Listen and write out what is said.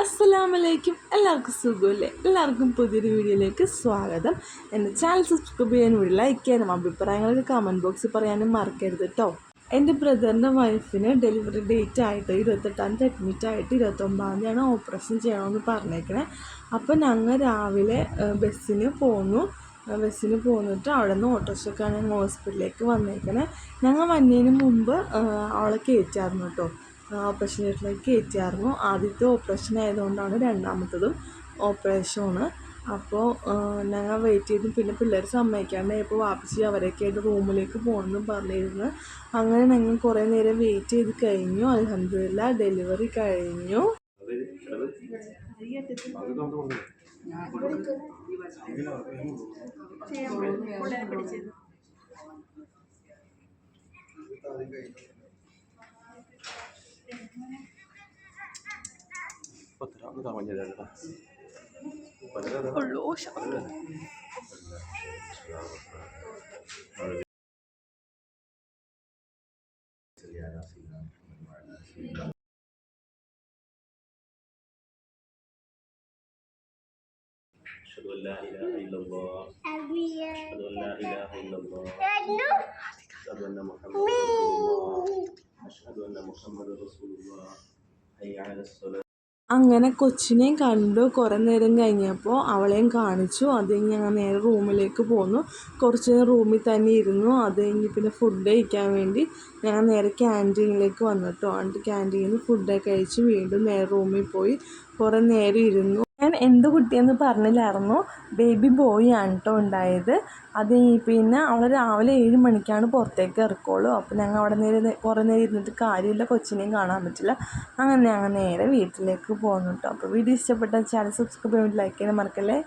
അസ്സലാമലൈക്കും. എല്ലാവർക്കും സുഖമല്ലേ? എല്ലാവർക്കും പുതിയൊരു വീഡിയോയിലേക്ക് സ്വാഗതം. എന്റെ ചാനൽ സബ്സ്ക്രൈബ് ചെയ്യാനും വീഡിയോ ലൈക്ക് ചെയ്യാനും അഭിപ്രായങ്ങളൊക്കെ കമന്റ് ബോക്സിൽ പറയാനും മറക്കരുത് കേട്ടോ എന്റെ ബ്രദറിന്റെ വൈഫിന് ഡെലിവറി ഡേറ്റ് ആയിട്ട് ഇരുപത്തെട്ടാം തീയതി അഡ്മിറ്റ് ആയിട്ട് ഇരുപത്തൊമ്പതാം തീയതിയാണ് ഓപ്പറേഷൻ ചെയ്യണമെന്ന് പറഞ്ഞേക്കണേ. അപ്പോൾ ഞങ്ങൾ രാവിലെ ബസ്സിന് പോന്നു. ബസ്സിന് പോന്നിട്ട് അവിടെ നിന്ന് ഓട്ടോറിക്ഷക്കാണ് ഞങ്ങൾ ഹോസ്പിറ്റലിലേക്ക് വന്നേക്കണേ. ഞങ്ങൾ വന്നതിന് മുമ്പ് അവളെ കയറ്റായിരുന്നു കേട്ടോ ഓപ്പറേഷൻ കയറ്റിയായിരുന്നു ആദ്യത്തെ ഓപ്പറേഷൻ ആയതുകൊണ്ടാണ് രണ്ടാമത്തതും ഓപ്പറേഷനാണ്. അപ്പോൾ ഞങ്ങൾ വെയിറ്റ് ചെയ്തു. പിന്നെ പിള്ളേർ സമ്മതിക്കാണ്ടായപ്പോൾ വാപ്പിച്ച് അവരൊക്കെ ആയിട്ട് റൂമിലേക്ക് പോകണമെന്ന് പറഞ്ഞിരുന്നു. അങ്ങനെ ഞങ്ങൾ കുറേ നേരം വെയിറ്റ് ചെയ്ത് കഴിഞ്ഞു. അലഹമില്ല ഡെലിവറി കഴിഞ്ഞു. أشهد أن لا إله إلا الله. أشهد أن لا إله إلا الله. أشهد أن محمدا رسول الله. أشهد أن محمدا رسول الله. حي على الصلاة. അങ്ങനെ കൊച്ചിനെയും കണ്ടു. കുറേ നേരം കഴിഞ്ഞപ്പോൾ അവളെയും കാണിച്ചു. അത് കഴിഞ്ഞ് ഞങ്ങൾ നേരെ റൂമിലേക്ക് പോന്നു. കുറച്ച് നേരം റൂമിൽ തന്നെ ഇരുന്നു. അത് കഴിഞ്ഞ് പിന്നെ ഫുഡ് കഴിക്കാൻ വേണ്ടി ഞങ്ങൾ നേരെ ക്യാന്റീനിലേക്ക് വന്നിട്ടോ എന്നിട്ട് ക്യാന്റീനിൽ ഫുഡൊക്കെ കഴിച്ച് വീണ്ടും നേരെ റൂമിൽ പോയി. കുറേ നേരം ഇരുന്നു. ഞാൻ എന്ത് കുട്ടിയെന്ന് പറഞ്ഞില്ലായിരുന്നു. ബേബി ബോയ് കേട്ടോ ഉണ്ടായത്. അത് പിന്നെ അവൾ രാവിലെ ഏഴ് മണിക്കാണ് പുറത്തേക്ക് ഇറക്കുള്ളൂ. അപ്പോൾ ഞങ്ങൾ അവിടെ നേരെ കുറേ നേരം ഇരുന്നിട്ട് കാര്യമില്ല. കൊച്ചിനെയും കാണാൻ പറ്റില്ല. അങ്ങനെ ഞങ്ങൾ നേരെ വീട്ടിലേക്ക് പോകുന്നു കേട്ടോ അപ്പോൾ വീഡിയോ ഇഷ്ടപ്പെട്ടാൽ ചാനൽ സബ്സ്ക്രൈബ് ചെയ്യാൻ ലൈക്ക് ചെയ്യാൻ മറക്കല്ലേ?